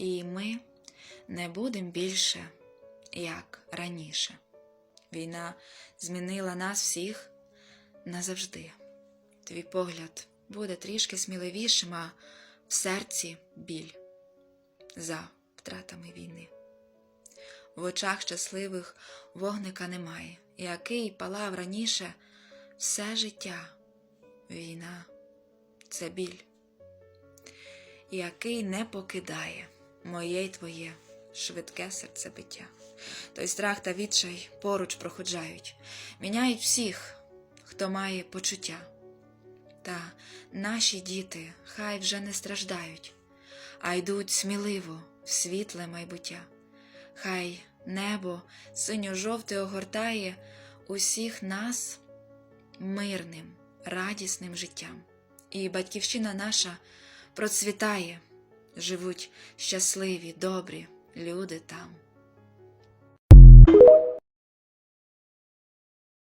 і ми не будемо більше, як раніше. Війна змінила нас всіх назавжди. Твій погляд буде трішки сміливішим, а в серці біль за втратами війни. В очах щасливих вогника немає, який палав раніше все життя. Війна це біль, який не покидає моє й твоє швидке серцебиття. Той страх та відчай поруч проходжають, міняють всіх, хто має почуття. Та наші діти хай вже не страждають, а йдуть сміливо в світле майбуття. Хай небо синьо-жовте огортає усіх нас мирним, радісним життям. І батьківщина наша процвітає, живуть щасливі, добрі люди там.